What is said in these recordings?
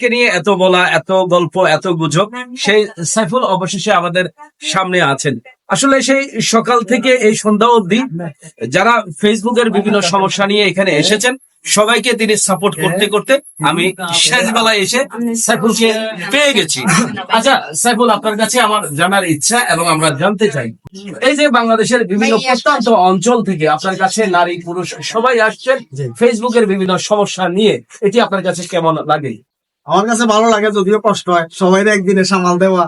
যাকে নিয়ে এত বলা এত গল্প এত গুজব সেই সাইফুল অবশেষে আমাদের সামনে আছেন। আসলে সেই সকাল থেকে এই সন্ধ্যা অবধি যারা ফেসবুকের বিভিন্ন সমস্যা নিয়ে এখানে এসেছেন সবাইকে তিনি সাপোর্ট করতে করতে আমি শেষ বেলায় এসে সাইফুলকে পেয়ে গেছি। আচ্ছা সাইফুল আপনার কাছে আমার জানার ইচ্ছা এবং আমরা জানতে চাই এই যে বাংলাদেশের বিভিন্ন প্রত্যন্ত অঞ্চল থেকে আপনার কাছে নারী পুরুষ সবাই আসছেন ফেসবুকের বিভিন্ন সমস্যা নিয়ে এটি আপনার কাছে কেমন লাগে? আমার কাছে ভালো লাগে যদিও কষ্ট হয়। সবাই একদিনে সামাল দেওয়া।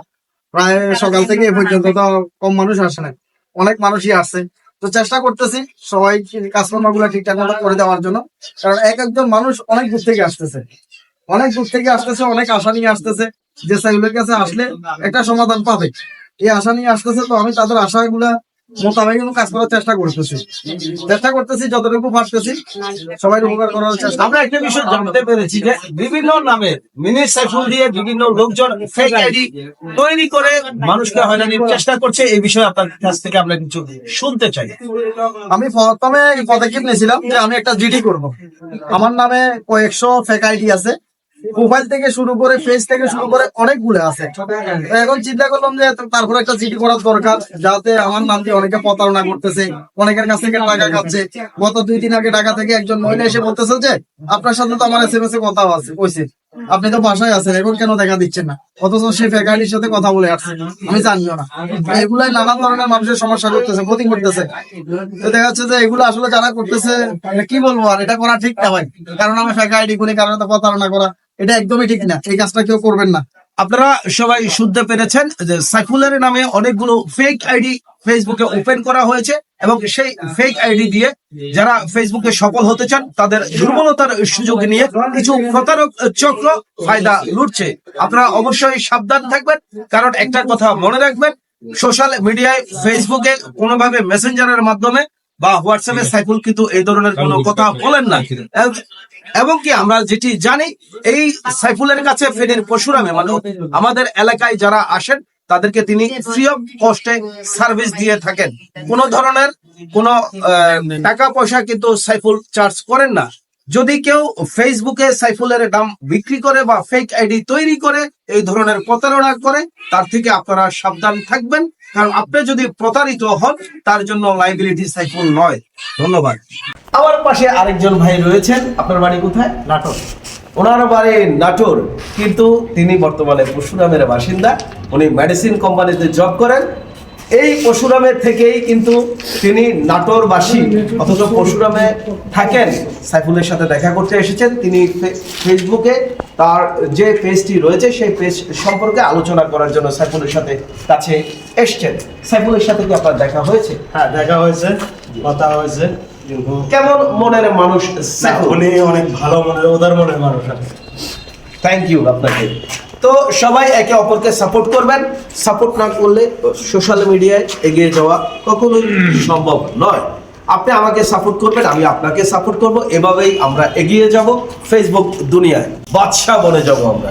প্রায় সকাল থেকে এ পর্যন্ত তো কম মানুষ আসে না অনেক মানুষই আসছে তো চেষ্টা করতেছি সবাই কাজকর্মগুলো ঠিকঠাক মতো করে দেওয়ার জন্য। কারণ এক একজন মানুষ অনেক দূর থেকে আসতেছে। অনেক দূর থেকে আসতেছে অনেক আশা নিয়ে আসতেছে যে সাইগুলোর কাছে আসলে একটা সমাধান পাবে। এই আশা নিয়ে আসতেছে তো আমি তাদের আশাগুলা মোতাবেক কিন্তু কাজ করার চেষ্টা করতেছি। চেষ্টা করতেছি, যতটুকু পারতেছি সবাই উপকার করার চেষ্টা। আমরা একটা বিষয় জানতে পেরেছি যে, বিভিন্ন নামের মিনি সাইফুল দিয়ে বিভিন্ন লোকজন ফেক আইডি তৈরি করে মানুষকে হয়রানির চেষ্টা করছে, এই বিষয়ে আপনার কাছ থেকে আমরা কিছু শুনতে চাই। আমি প্রথমে পদক্ষেপ নিয়েছিলাম যে, আমি একটা জিডি করব। আমার নামে কয়েকশো ফেক আইডি আছে। মোবাইল থেকে শুরু করে ফেস থেকে শুরু করে অনেকগুলো আছে। এখন চিন্তা করলাম যে তারপর একটা জিডি করার দরকার, যাতে আমার নাম দিয়ে অনেকে প্রতারণা করতেছে, অনেকের কাছ থেকে টাকা খাচ্ছে। গত দুই দিন আগে টাকা থেকে একজন মহিলা এসে বলতেছে যে, আপনার সাথে তো আমার এস এম এস এ কথা আছে, কইছে, আপনি তো বাসায় আছেন, এখন কেন দেখা দিচ্ছেন না? অথচ সে ফ্যাকাল্টির সাথে কথা বলে আসছে, আমি জানিও না। এগুলাই নানান ধরনের মানুষের সমস্যা করতেছে, ক্ষতি করতেছে। তো দেখা যাচ্ছে যে এগুলো আসলে যারা করতেছে মানে কি বলব আর, এটা করা ঠিক না ভাই। কারণ আমি আইডি করি কারণ তো প্রতারণা করা। এটা একদমই ঠিক না, এই কাজটা কেউ করবেন না। আপনারা সবাই শুনতে পেরেছেন যে সাইফুলের নামে অনেকগুলো ফেক আইডি ফেসবুকে ওপেন করা হয়েছে এবং সেই ফেক আইডি দিয়ে যারা ফেসবুকে সফল হতে চান, তাদের দুর্বলতার সুযোগ নিয়ে কিছু প্রতারক চক্র ফায়দা লুটছে। আপনারা অবশ্যই সাবধান থাকবেন, কারণ একটা কথা মনে রাখবেন সোশ্যাল মিডিয়ায় ফেসবুকে কোনোভাবে মেসেঞ্জারের মাধ্যমে বা হোয়াটসঅ্যাপে সাইফুল কিন্তু এই ধরনের কোনো কথা বলেন না। এবং কি আমরা যেটি জানি এই সাইফুলের কাছে ফেনের পশুরামে মানে আমাদের এলাকায় যারা আসেন তাদেরকে তিনি ফ্রি অফ কস্টে সার্ভিস দিয়ে থাকেন। কোন ধরনের কোন টাকা পয়সা কিন্তু সাইফুল চার্জ করেন না। যদি কেউ ফেসবুকে সাইফুলের দাম বিক্রি করে বা ফেক আইডি তৈরি করে এই ধরনের প্রতারণা করে তার থেকে আপনারা সাবধান থাকবেন। কারণ আপনি যদি প্রতারিত হন তার জন্য লাইবিলিটি সাইফুল নয়। ধন্যবাদ। আমার পাশে আরেকজন ভাই রয়েছেন। আপনার বাড়ি কোথায়? নাটক ওনার বাড়ি নাটোর। কিন্তু তিনি বর্তমানে পরশুরামের বাসিন্দা। উনি মেডিসিন কোম্পানিতে জব করেন। এই পরশুরামের থেকেই কিন্তু তিনি নাটোরবাসী অথচ পরশুরামে থাকেন। সাইফুলের সাথে দেখা করতে এসেছেন। তিনি ফেসবুকে তার যে পেজটি রয়েছে সেই পেজ সম্পর্কে আলোচনা করার জন্য সাইফুলের সাথে কাছে এসছেন। সাইফুলের সাথে কি আপনার দেখা হয়েছে? হ্যাঁ দেখা হয়েছে কথা হয়েছে কেমন মনের মানুষ উনি অনেক ভালো মনের উদার মনের মানুষ। থ্যাংক ইউ আপনাকে। তো সবাই একে অপরকে সাপোর্ট করবেন। সাপোর্ট না করলে সোশ্যাল মিডিয়ায় এগিয়ে যাওয়া কখনোই সম্ভব নয়। আপনি আমাকে সাপোর্ট করবেন, আমি আপনাকে সাপোর্ট করব। এভাবেই আমরা এগিয়ে যাব ফেসবুক দুনিয়ায়। বাদশাহ বনে যাব আমরা।